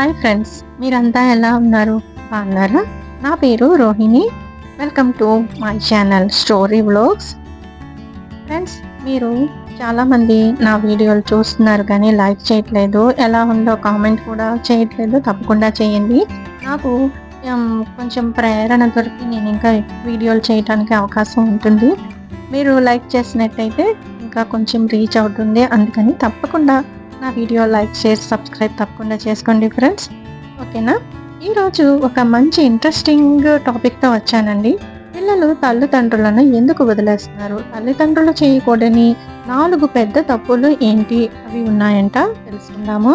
Hi friends మీరంతా ఎలా ఉన్నారు? బాగున్నారా? నా పేరు Rohini. Welcome to my channel story blogs friends మీరు చాలామంది నా వీడియోలు చూస్తున్నారు కానీ లైక్ చేయట్లేదు. ఎలా ఉందో కామెంట్ కూడా చేయట్లేదు. తప్పకుండా చేయండి. నాకు కొంచెం ప్రేరణ దొరికి నేను ఇంకా వీడియోలు చేయడానికి అవకాశం ఉంటుంది. మీరు లైక్ చేసినట్టయితే ఇంకా కొంచెం రీచ్ అవుతుంది. అందుకని తప్పకుండా నా వీడియో లైక్ షేర్ సబ్స్క్రైబ్ తప్పకుండా చేసుకోండి ఫ్రెండ్స్. ఓకేనా? ఈరోజు ఒక మంచి ఇంట్రెస్టింగ్ టాపిక్తో వచ్చానండి. పిల్లలు తల్లిదండ్రులను ఎందుకు వదిలేస్తున్నారు? తల్లిదండ్రులు చేయకూడని నాలుగు పెద్ద తప్పులు ఏంటి? అవి ఉన్నాయంట తెలుసుకుందాము.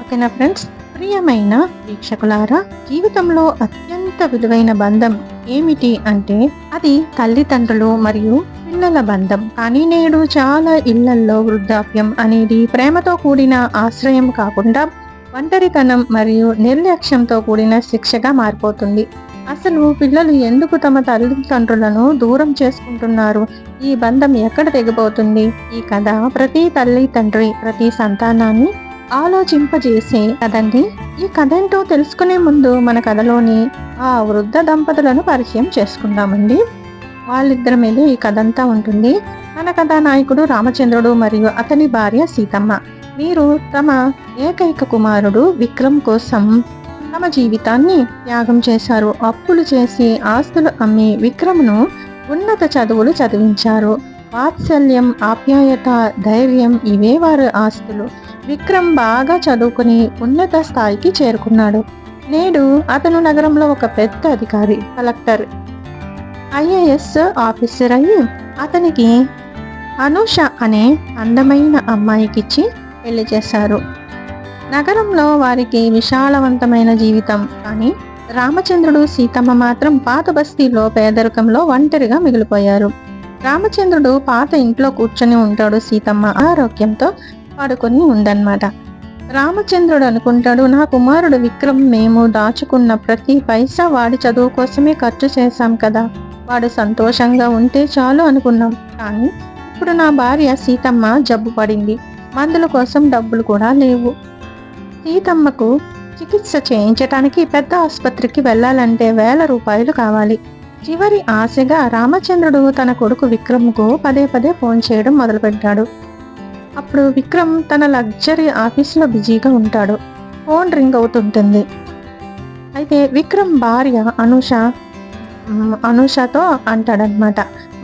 ఓకేనా ఫ్రెండ్స్? ప్రియమైన వీక్షకులారా జీవితంలో అత్యంత విలువైన బంధం ఏమిటి అంటే అది తల్లిదండ్రులు మరియు పిల్లల బంధం. కానీ నేడు చాలా ఇళ్ళల్లో వృద్ధాప్యం అనేది ప్రేమతో కూడిన ఆశ్రయం కాకుండా ఒంటరితనం మరియు నిర్లక్ష్యంతో కూడిన శిక్షగా మారిపోతుంది. అసలు పిల్లలు ఎందుకు తమ తల్లిదండ్రులను దూరం చేసుకుంటున్నారు? ఈ బంధం ఎక్కడ తెగిపోతుంది? ఈ కథ ప్రతి తల్లి తండ్రి ప్రతి సంతానాన్ని ఆలోచింపజేసే కదండి ఈ కథ ఏంటో తెలుసుకునే ముందు మన కథలోని ఆ వృద్ధ దంపతులను పరిచయం చేసుకుందామండి. వాళ్ళిద్దరి మీద ఈ కథ అంతా ఉంటుంది. మన కథానాయకుడు రామచంద్రుడు మరియు అతని భార్య సీతమ్మ. వీరు తమ ఏకైక కుమారుడు విక్రమ్ కోసం తమ జీవితాన్ని త్యాగం చేశారు. అప్పులు చేసి ఆస్తులు అమ్మి విక్రమ్ను ఉన్నత చదువులు చదివించారు. వాత్సల్యం ఆప్యాయత ధైర్యం ఇవే వారి ఆస్తులు. విక్రమ్ బాగా చదువుకుని ఉన్నత స్థాయికి చేరుకున్నాడు. నేడు అతను నగరంలో ఒక పెద్ద అధికారి కలెక్టర్. ఐఏఎస్ ఆఫీసర్ అయ్యి అతనికి అనూష అనే అందమైన అమ్మాయికిచ్చి పెళ్ళి చేశారు. నగరంలో వారికి విశాలవంతమైన జీవితం కానీ రామచంద్రుడు సీతమ్మ మాత్రం పాత బస్తీలో పేదరికంలో ఒంటరిగా మిగిలిపోయారు. రామచంద్రుడు పాత ఇంట్లో కూర్చొని ఉంటాడు సీతమ్మ ఆరోగ్యంతో పడుకొని ఉందన్నమాట. రామచంద్రుడు అనుకుంటాడు నా కుమారుడు విక్రమ్ మేము దాచుకున్న ప్రతి పైసా వాడి చదువు కోసమే ఖర్చు చేశాం కదా. వాడు సంతోషంగా ఉంటే చాలు అనుకున్నాం. కానీ ఇప్పుడు నా భార్య సీతమ్మ జబ్బు పడింది. మందుల కోసం డబ్బులు కూడా లేవు. సీతమ్మకు చికిత్స చేయించటానికి పెద్ద ఆసుపత్రికి వెళ్ళాలంటే వేల రూపాయలు కావాలి. చివరి ఆశగా రామచంద్రుడు తన కొడుకు విక్రమ్కు పదే పదే ఫోన్ చేయడం మొదలుపెట్టాడు. అప్పుడు విక్రమ్ తన లగ్జరీ ఆఫీస్లో బిజీగా ఉంటాడు. ఫోన్ రింగ్ అవుతుంటుంది. అయితే విక్రమ్ భార్య అనుష అనుషతో అంటాడనమాట.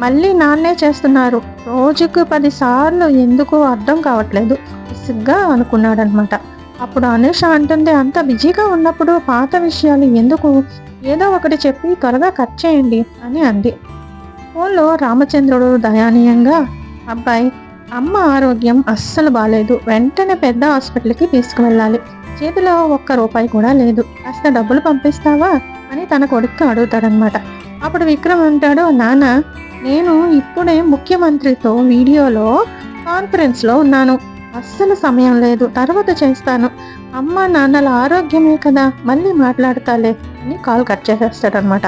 మళ్ళీ నాన్నే చేస్తున్నారు. రోజుకు పదిసార్లు ఎందుకు అర్థం కావట్లేదు. విసుగ్గా అనుకున్నాడనమాట. అప్పుడు అనుష అంటుంది అంత బిజీగా ఉన్నప్పుడు పాత విషయాలు ఎందుకు? ఏదో ఒకటి చెప్పి త్వరగా కట్ చేయండి అని అంది. ఫోన్లో రామచంద్రుడు దయానీయంగా అబ్బాయి అమ్మ ఆరోగ్యం అస్సలు బాగాలేదు వెంటనే పెద్ద హాస్పిటల్కి తీసుకువెళ్ళాలి. చేతిలో ఒక్క రూపాయి కూడా లేదు. కాస్త డబ్బులు పంపిస్తావా? అని తన కొడుకు అడుగుతాడనమాట అప్పుడు విక్రమ్ అంటాడు నాన్న నేను ఇప్పుడే ముఖ్యమంత్రితో వీడియోలో కాన్ఫరెన్స్లో ఉన్నాను. అస్సలు సమయం లేదు. తర్వాత చేస్తాను. అమ్మ నాన్నల ఆరోగ్యమే కదా. మళ్ళీ మాట్లాడతాలే అని కాల్ కట్ చేసేస్తాడనమాట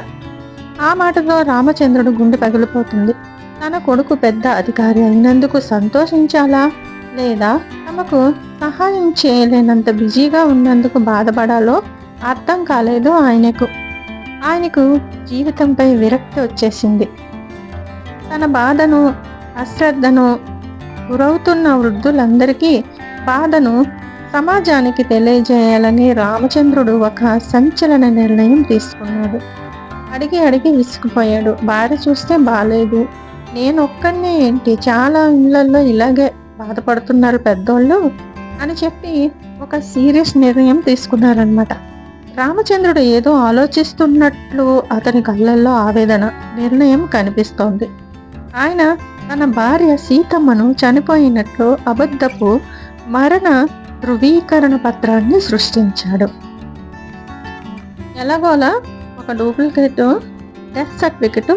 ఆ మాటతో రామచంద్రుడు గుండె పగిలిపోతుంది. తన కొడుకు పెద్ద అధికారి అయినందుకు సంతోషించాలా? లేదా తమకు సహాయం చేయలేనంత బిజీగా ఉన్నందుకు బాధపడాలో అర్థం కాలేదు ఆయనకు. ఆయనకు జీవితంపై విరక్తి వచ్చేసింది. తన బాధను అశ్రద్ధను గురవుతున్న వృద్ధులందరికీ బాధను సమాజానికి తెలియజేయాలని రామచంద్రుడు ఒక సంచలన నిర్ణయం తీసుకున్నాడు. అడిగి అడిగి విసిగిపోయాడు భార్య చూస్తే బాగాలేదు నేను ఒక్కడినే ఏంటి? చాలా ఇళ్ళలో ఇలాగే బాధపడుతున్నారు పెద్దోళ్ళు అని చెప్పి ఒక సీరియస్ నిర్ణయం తీసుకున్నారనమాట రామచంద్రుడు ఏదో ఆలోచిస్తున్నట్లు అతని కళ్ళల్లో ఆవేదన నిర్ణయం కనిపిస్తోంది. ఆయన తన భార్య సీతమ్మను చనిపోయినట్లు అబద్ధపు మరణ ధృవీకరణ పత్రాన్ని సృష్టించాడు. ఎలాగోలా ఒక డూప్లికేట్ డెత్ సర్టిఫికెట్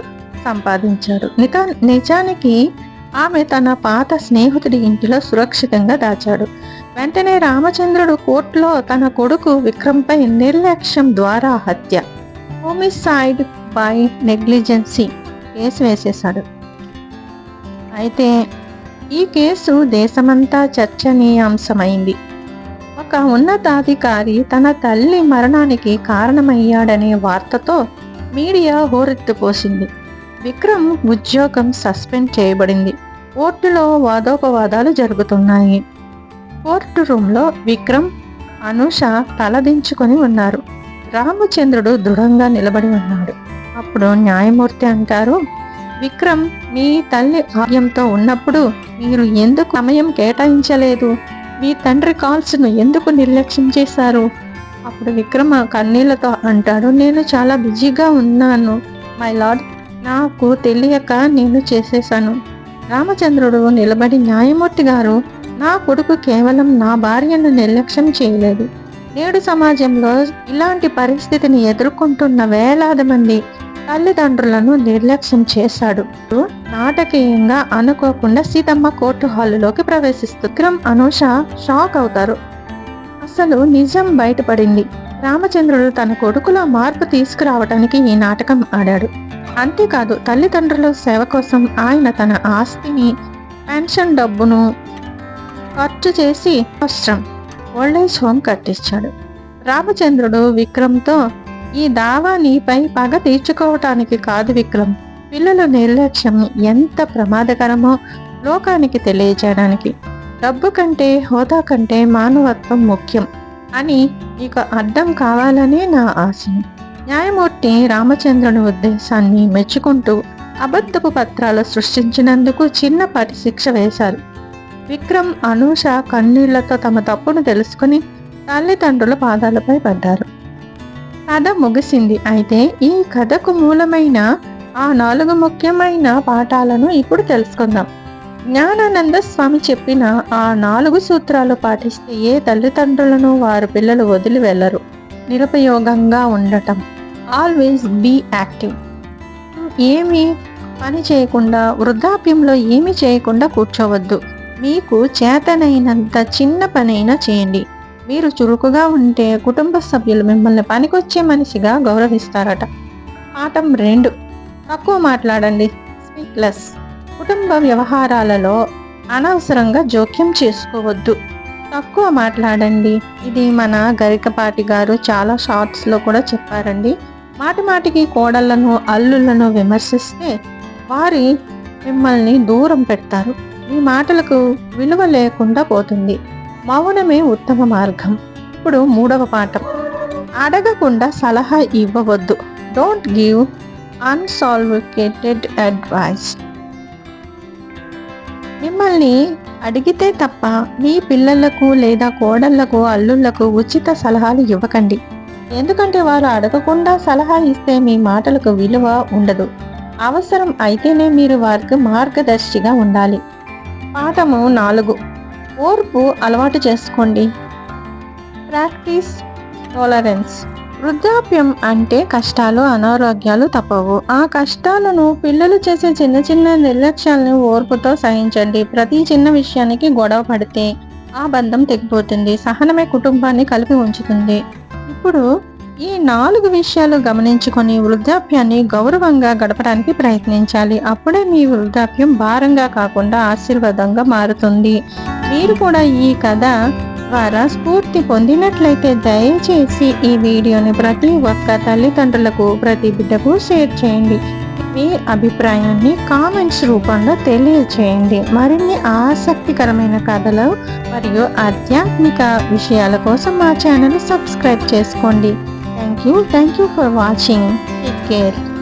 సంపాదించాడు నికా నిజానికి ఆమె తన పాత స్నేహితుడి ఇంటిలో సురక్షితంగా దాచాడు. వెంటనే రామచంద్రుడు కోర్టులో తన కొడుకు విక్రమ్పై నిర్లక్ష్యం ద్వారా హత్య. హోమిసైడ్ బై నెగ్లిజెన్సీ కేసు వేసేశాడు. అయితే ఈ కేసు దేశమంతా చర్చనీయాంశమైంది. ఒక ఉన్నతాధికారి తన తల్లి మరణానికి కారణమయ్యాడనే వార్తతో మీడియా హోరెత్తుపోసింది. విక్రమ్ ఉద్యోగం సస్పెండ్ చేయబడింది. కోర్టులో వాదోపవాదాలు జరుగుతున్నాయి. కోర్టు రూమ్లో విక్రమ్ అనుష తలదించుకొని ఉన్నారు. రామచంద్రుడు దృఢంగా నిలబడి ఉన్నాడు. అప్పుడు న్యాయమూర్తి అంటారు విక్రమ్ మీ తల్లి ఆర్యంతో ఉన్నప్పుడు మీరు ఎందుకు సమయం కేటాయించలేదు? మీ తండ్రి కాల్స్ను ఎందుకు నిర్లక్ష్యం చేశారు? అప్పుడు విక్రమ కన్నీళ్ళతో అంటాడు నేను చాలా బిజీగా ఉన్నాను. మై లార్డ్ నాకు తెలియక నేను చేసేశాను. రామచంద్రుడు నిలబడి న్యాయమూర్తి గారు నా కొడుకు కేవలం నా భార్యను నిర్లక్ష్యం చేయలేదు. నేడు సమాజంలో ఇలాంటి పరిస్థితిని ఎదుర్కొంటున్న వేలాది మంది తల్లిదండ్రులను నిర్లక్ష్యం చేశాడు. నాటకీయంగా అనుకోకుండా సీతమ్మ కోర్టు హాలులోకి ప్రవేశిస్తూ విక్రమ్ అనూష షాక్ అవుతారు. అసలు నిజం బయటపడింది. రామచంద్రుడు తన కొడుకులో మార్పు తీసుకురావటానికి ఈ నాటకం ఆడాడు. అంతేకాదు తల్లిదండ్రుల సేవ కోసం ఆయన తన ఆస్తిని పెన్షన్ డబ్బును ఖర్చు చేసి అవసరం ఓల్డేజ్ హోమ్ కట్టించాడు. రామచంద్రుడు విక్రమ్తో ఈ దావా నీపై పగ తీర్చుకోవటానికి కాదు విక్రమ్. పిల్లల నిర్లక్ష్యం ఎంత ప్రమాదకరమో లోకానికి తెలియజేయడానికి. డబ్బు కంటే హోదా కంటే మానవత్వం ముఖ్యం అని నీకు అర్థం కావాలనే నా ఆశయం న్యాయమూర్తి రామచంద్రుని ఉద్దేశాన్ని మెచ్చుకుంటూ అబద్ధపు పత్రాలు సృష్టించినందుకు చిన్న పరిశిక్ష వేశారు. విక్రమ్ అనూష కన్నీళ్ళతో తమ తప్పును తెలుసుకుని తల్లిదండ్రుల పాదాలపై పడ్డారు. కథ ముగిసింది. అయితే ఈ కథకు మూలమైన ఆ నాలుగు ముఖ్యమైన పాఠాలను ఇప్పుడు తెలుసుకుందాం. జ్ఞానానంద స్వామి చెప్పిన ఆ నాలుగు సూత్రాలు పాటిస్తే ఏ తల్లిదండ్రులను వారి పిల్లలు వదిలి వెళ్ళరు. నిరుపయోగంగా ఉండటం. ఆల్వేస్ బీ యాక్టివ్ ఏమి పని చేయకుండా వృద్ధాప్యంలో ఏమి చేయకుండా కూర్చోవద్దు. మీకు చేతనైనంత చిన్న పనైనా చేయండి. మీరు చురుకుగా ఉంటే కుటుంబ సభ్యులు మిమ్మల్ని పనికొచ్చే మనిషిగా గౌరవిస్తారట. పాఠం రెండు. తక్కువ మాట్లాడండి. స్పీక్లెస్ కుటుంబ వ్యవహారాలలో అనవసరంగా జోక్యం చేసుకోవద్దు. తక్కువ మాట్లాడండి. ఇది మన గరికపాటి గారు చాలా షార్ట్స్లో కూడా చెప్పారండి. మాటిమాటికి కోడళ్ళను అల్లులను విమర్శిస్తే వారి మిమ్మల్ని దూరం పెడతారు. మీ మాటలకు విలువ లేకుండా పోతుంది. మౌనమే ఉత్తమ మార్గం. ఇప్పుడు మూడవ పాఠం. అడగకుండా సలహా ఇవ్వవద్దు. డోంట్ గివ్ అన్సాల్వికేటెడ్ అడ్వైస్ మిమ్మల్ని అడిగితే తప్ప మీ పిల్లలకు లేదా కోడళ్ళకు అల్లుళ్ళకు ఉచిత సలహాలు ఇవ్వకండి. ఎందుకంటే వారు అడగకుండా సలహా ఇస్తే మీ మాటలకు విలువ ఉండదు. అవసరం అయితేనే మీరు వారికి మార్గదర్శిగా ఉండాలి. పాఠము నాలుగు. ఓర్పు అలవాటు చేసుకోండి. Practice tolerance. వృద్ధాప్యం అంటే కష్టాలు అనారోగ్యాలు తప్పవు. ఆ కష్టాలను పిల్లలు చేసే చిన్న చిన్న నిర్లక్ష్యాలను ఓర్పుతో సహించండి. ప్రతి చిన్న విషయానికి గొడవ పడితే ఆ బంధం తెగిపోతుంది. సహనమే కుటుంబాన్ని కలిపి ఉంచుతుంది. ఇప్పుడు ఈ నాలుగు విషయాలు గమనించుకొని వృద్ధాప్యాన్ని గౌరవంగా గడపడానికి ప్రయత్నించాలి. అప్పుడే మీ వృద్ధాప్యం భారంగా కాకుండా ఆశీర్వాదంగా మారుతుంది. మీరు కూడా ఈ కథ ద్వారా స్ఫూర్తి పొందినట్లయితే దయచేసి ఈ వీడియోని ప్రతి ఒక్క తల్లిదండ్రులకు ప్రతి బిడ్డకు షేర్ చేయండి. మీ అభిప్రాయాన్ని కామెంట్స్ రూపంలో తెలియచేయండి. మరిన్ని ఆసక్తికరమైన కథలు మరియు ఆధ్యాత్మిక విషయాల కోసం మా ఛానల్ సబ్స్క్రైబ్ చేసుకోండి. Thank you. Thank you for watching. Take care.